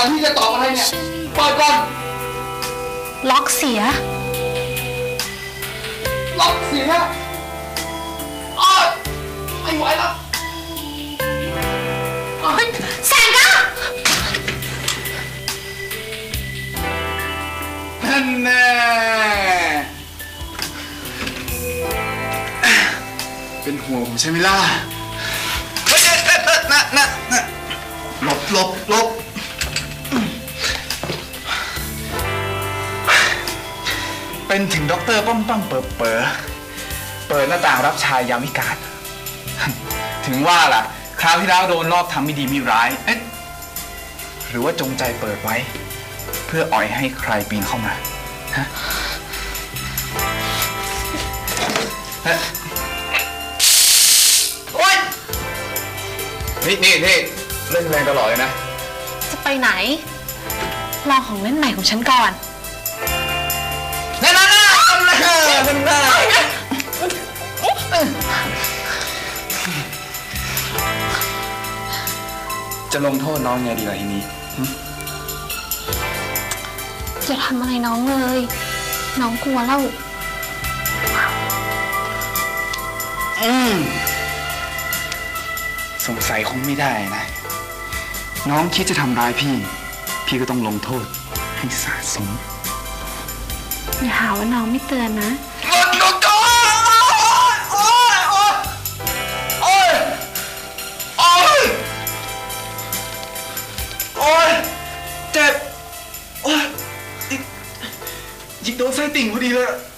ก่อนที่จะตอบอะไรเนี่ย เปิดก่อน ล็อกเสีย ล็อกเสียอ้าวไม่ไหวแล้วเฮ้ยแสงก้านั่นแน่เป็นห่วงผมใช่ไหมล่ะ เฮ้ยเอ๊ะเอ๊ะเอ๊ะนะนะนะหลบหลบหลบ เป็นถึงด็อกเตอร์ป้อมป้อมเปิดเปิดเปิดหน้าต่างรับชายยามวิการ ถึงว่าล่ะ คราวที่แล้วโดนรอบทำไม่ดีไม่ร้าย เอ๊ะ หรือว่าจงใจเปิดไว้ เพื่ออ่อยให้ใครปีนเข้ามาฮะฮะโอ๊ยนี่นี่นี่เล่นแรงตลอดเลยนะ จะไปไหน ลองของเล่นใหม่ของฉันก่อนนั่น นนั่นนั่นจะลงโทษน้องไงดีล่ะทีนี้อย่าทำอะไรน้องเลย น้องกลัวเล่าอืมสงสัยคงไม่ได้นะ น้องคิดจะทำร้ายพี่ พี่ก็ต้องลงโทษให้สะสมอย่าหาว่าน้องไม่เตือนนะ ยิงโ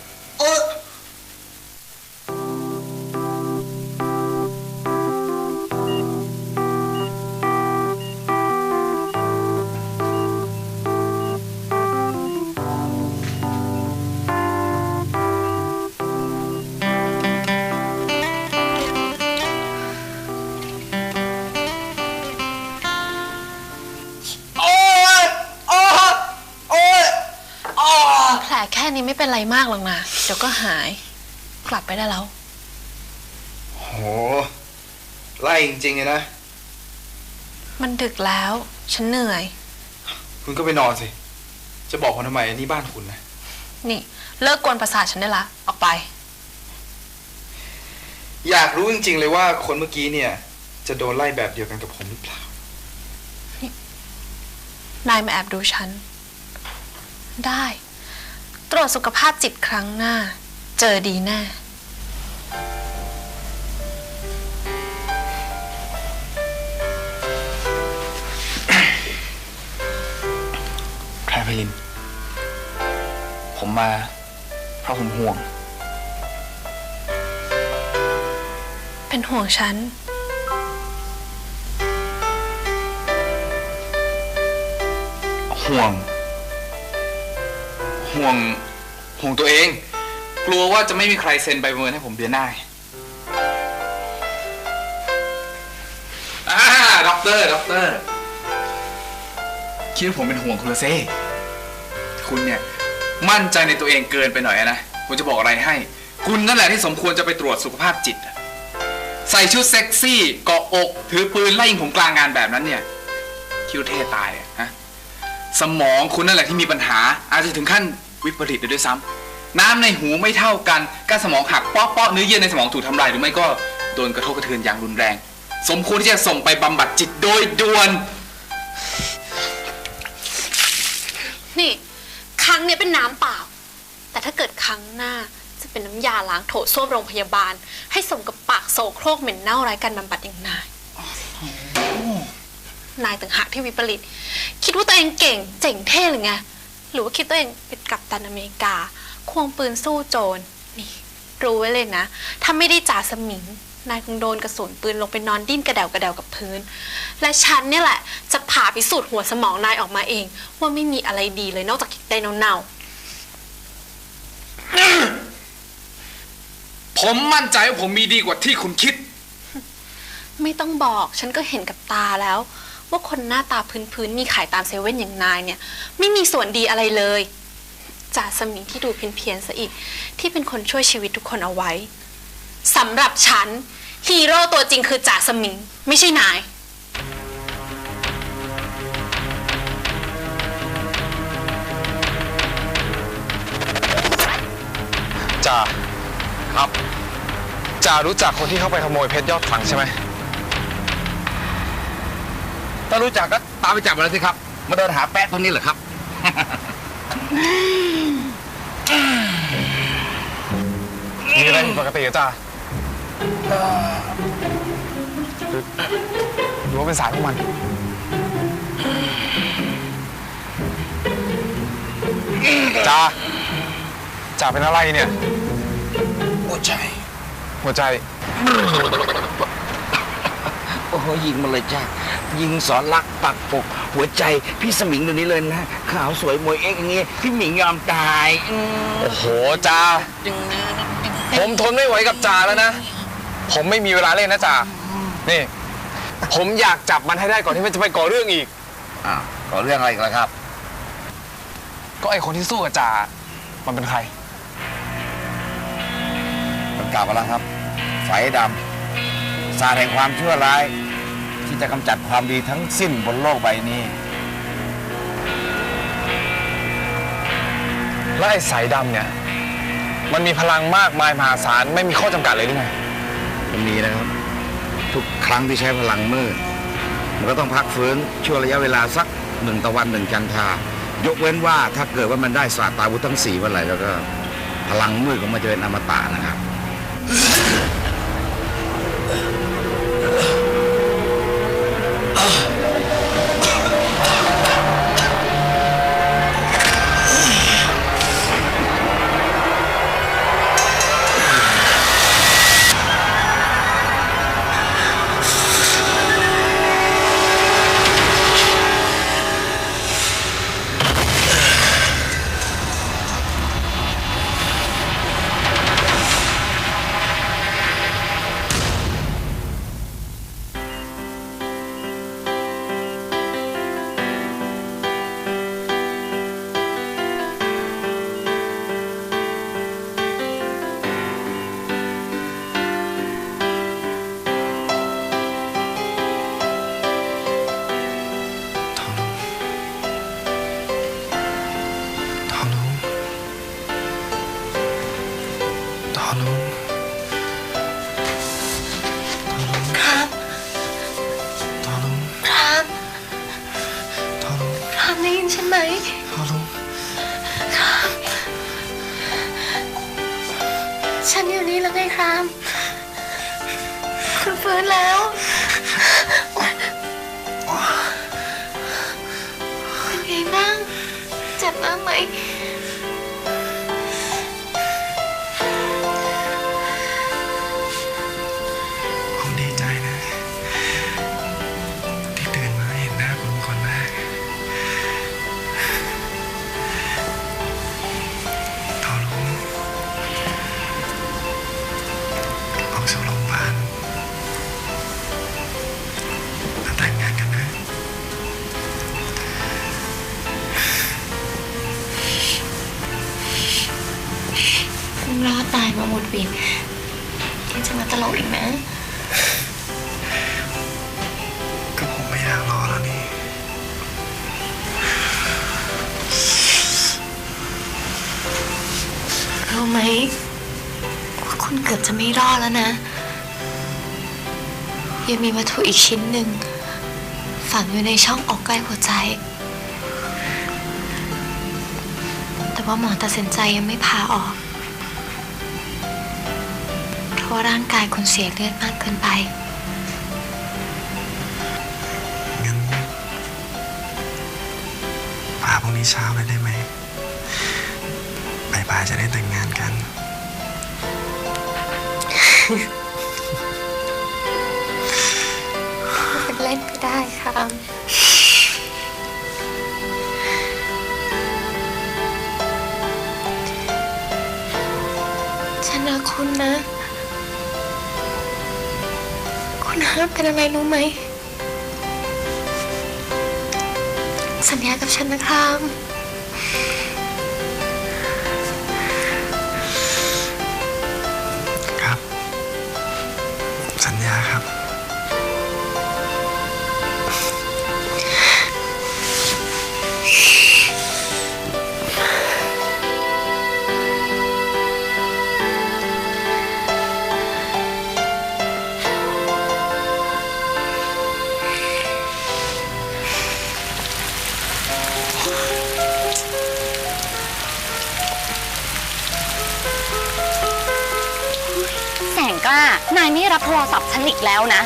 ค่นี้ไม่เป็นไรมากหรอกนะเดี๋ยวก็หาย กลับไปได้แล้ว โห ไล่จริงๆเลยนะ มันดึกแล้ว ฉันเหนื่อย คุณก็ไปนอนสิ จะบอกคนทำไมอันนี่บ้านคุณนะ นี่ เลิกกวนประสาทฉันได้ละ ออกไป อยากรู้จริงๆเลยว่าคนเมื่อกี้เนี่ย จะโดนไล่แบบเดียวกันกับผมหรือเปล่า นายมาแอบดูฉัน ได้ ตรวจสุขภาพจิตครั้งหน้า เจอดีแน่แพรพลิน ผมมา เพราะผมห่วง เป็นห่วงฉัน ห่วง ห่วงห่วงตัวเอง กลัวว่าจะไม่มีใครเซ็นใบประเมินให้ผมเดือนหน้าอ่าด็อกเตอร์ด็อกเตอร์คิดว่าผมเป็นห่วงคุณละเซ่คุณเนี่ย มั่นใจในตัวเองเกินไปหน่อยนะผมจะบอกอะไรให้ คุณนั่นแหละที่สมควรจะไปตรวจสุขภาพจิตอะใส่ชุดเซ็กซี่เกาะอก ถือปืนไล่ยิงผมกลางงานแบบนั้นเนี่ย คิวเท่ตายเนี่ยฮะ สมองคุณนั่นแหละที่มีปัญหา อาจจะถึงขั้นวิปริตเลยด้วยซ้ำน้ำในหูไม่เท่ากันก้านสมองหักเป๊อกๆเนื้อเยื่อในสมองถูกทำลายหรือไม่ก็โดนกระทบกระเทือนอย่างรุนแรง สมควรที่จะส่งไปบำบัดจิตโดยด่วน นี่ครั้งเนี้ยเป็นน้ำเปล่า แต่ถ้าเกิดครั้งหน้าจะเป็นน้ำยาล้างโถส้วมโรงพยาบาล ให้สมกับปากโสโครกเหม็นเน่าไร้การบำบัดอย่างนาย นายต่างหากที่วิปริต คิดว่าตัวเองเก่ง เจ๋งเท่หรือไง หรือว่าคิดตัวเองเป็นกัปตันอเมริกา ควงปืนสู้โจร นี่ รู้ไว้เลยนะ ถ้าไม่ได้จ่าสมิง นายคงโดนกระสุนปืนลงไปนอนดิ้นกระเดวกระเดวกับพื้น และฉันเนี่ยแหละ จะผ่าพิสูจน์หัวสมองนายออกมาเอง ว่าไม่มีอะไรดีเลยนอกจากคิดได้เน่าๆผมมั่นใจว่าผมมีดีกว่าที่คุณคิด ไม่ต้องบอก ฉันก็เห็นกับตาแล้ว ว่าคนหน้าตาพื้นๆมีขายตามเซเว่นอย่างนายเนี่ย ไม่มีส่วนดีอะไรเลยจ่าสมิงที่ดูเพี้ยนๆซะอีก ที่เป็นคนช่วยชีวิตทุกคนเอาไว้สำหรับฉันฮีโร่ตัวจริงคือจ่าสมิง ไม่ใช่นายจ่าครับจ่ารู้จักคนที่เข้าไปขโมยเพชรยอดฝังใช่ไหม ถ้ารู้จักก็ตามไปจับมาเลยสิครับ มาเดินหาแปะตรงนี้เหรอครับ มีอะไรผิดปกติเหรอจ่าหรือหรือว่าเป็นสายพวกมันจ่าจ่าเป็นอะไรเนี่ยหัวใจ หัวใจ โอ้โหยิงมาเลยจ้า ยิงสอนรักปักปก หัวใจพี่สมิงเดี๋ยวนี้เลยนะขาวสวยมวยเอ็กซ์อย่างงี้พี่หมิงยอมตายอืมโอ้โหจ่าผมทนไม่ไหวกับจ่าแล้วนะ ผมไม่มีเวลาเล่นนะจ่านี่ ผมอยากจับมันให้ได้ก่อนที่มันจะไปก่อเรื่องอีก อ้าวก่อเรื่องอะไรกันล่ะครับ ก็ไอคนที่สู้กับจ่ามันเป็นใคร มันกล่าวมาแล้วครับไฟดำศาสตร์แห่งความชั่วร้ายที่ จะกำจัดความดีทั้งสิ้นบนโลกใบนี้แล้วไอ้สายดำเนี่ย มันมีพลังมากมายมหาศาลไม่มีข้อจำกัดเลยหรือไงมันมีนะครับ ทุกครั้งที่ใช้พลังมืด มันก็ต้องพักฟื้นช่วงระยะเวลาสักหนึ่งตะวันหนึ่งจันทรายกเว้นว่าถ้าเกิดว่ามันได้ศาสตราวุธทั้งสี่เมื่อไหร่แล้วก็ พลังมืดของมันจะเป็นอมตะนะครับ ฉันอยู่นี่แล้วไงครับ คุณฟื้นแล้ว เป็นไงบ้าง เจ็บมากไหม ว่าคุณเกือบจะไม่รอดแล้วนะ ยังมีวัตถุอีกชิ้นหนึ่ง ฝังอยู่ในช่องอกใกล้หัวใจ แต่ว่าหมอตัดสินใจยังไม่ผ่าออก เพราะว่าร่างกายคุณเสียเลือดมากเกินไป งั้นพาพรุ่งนี้เช้าเลยได้ไหม บ่ายๆจะได้แต่งงานกันเป็นเล่นไปได้ค่ะ ฉันรักคุณนะ คุณห้ามเป็นอะไรรู้ไหม สัญญากับฉันนะครับ แล้วนะ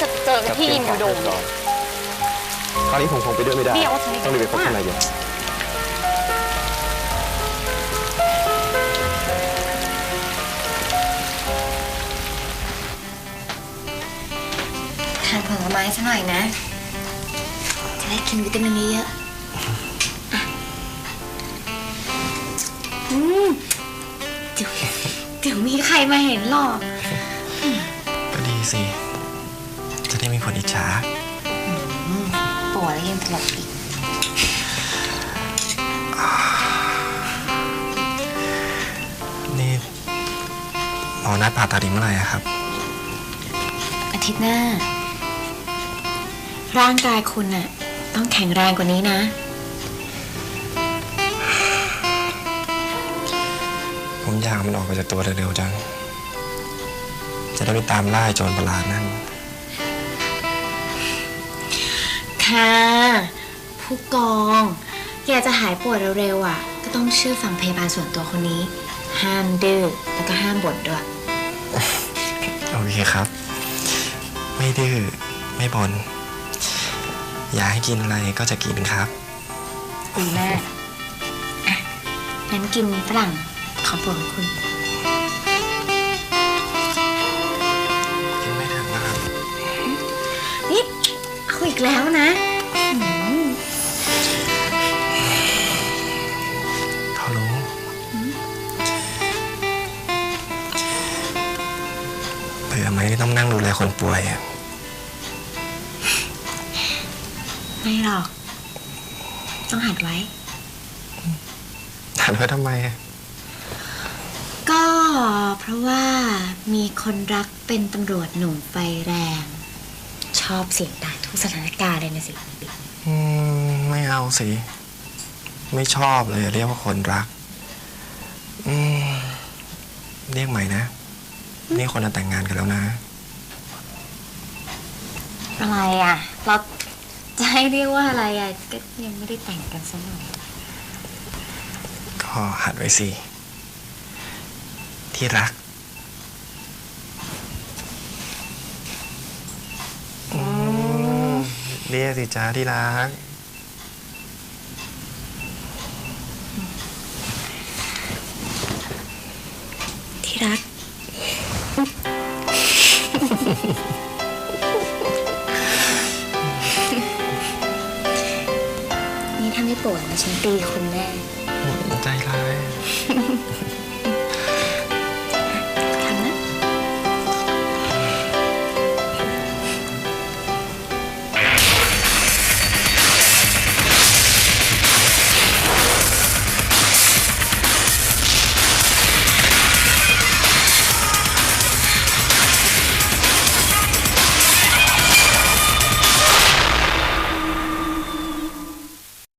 จะเจอกันที่ยิมโดมคราวนี้ผมคงไปด้วยไม่ได้ เดี๋ยวฉันต้องรีบไปพบข้างในเย็นทานผลไม้ซะหน่อยนะ จะได้กินวิตามินเยอะ มีใครมาเห็นหรอก ก็ดีสิ จะได้มีคนอิจฉาปวดแล้วยังตลกอีก นี่หมอนัดผ่าตัดอีกเมื่อไหร่อะครับ อาทิตย์หน้า ร่างกายคุณน่ะ ต้องแข็งแรงกว่านี้นะ ผมอยากมันออกไปจากตัวเร็วๆจัง จะได้ไม่ตามล่าไอ้โจรประหลาดนั่น ค่ะ ผู้กองอยากจะหายปวดเร็วๆอะ ก็ต้องเชื่อฟังพยาบาลส่วนตัวคนนี้ ห้ามดื้อแล้วก็ห้ามบ่นด้วย โอเคครับ ไม่ดื้อไม่บน่นอยากให้กินอะไรก็จะกินครับ ดีมากอะงั้นกินฝรั่ง ของโปรดของคุณกินไม่ถึงนะครับ นี่เอาอีกแล้วนะ เขารู้เผื่อไหมที่ต้องนั่งดูแลคนป่วยอะไม่หรอก ต้องหัดไว้ถามว่าทำไมอะก็ เพราะว่ามีคนรักเป็นตำรวจหนุ่มไฟแรง ชอบเสียงด่าทุกสถานการณ์เลยนะสิอืมไม่เอาสิ ไม่ชอบเลยเรียกว่าคนรัก อืมเรียกใหม่นะ นี่คนจะแต่งงานกันแล้วนะ อะไรอะ เราจะให้เรียกว่าอะไรอะ ก็ยังไม่ได้แต่งกันสักหน่อย ก็หัดไว้สิ ที่รักอืมเรียกสิจ้าที่รัก ที่รัก นี่ถ้าไม่ปวดนะฉันตีคุณแน่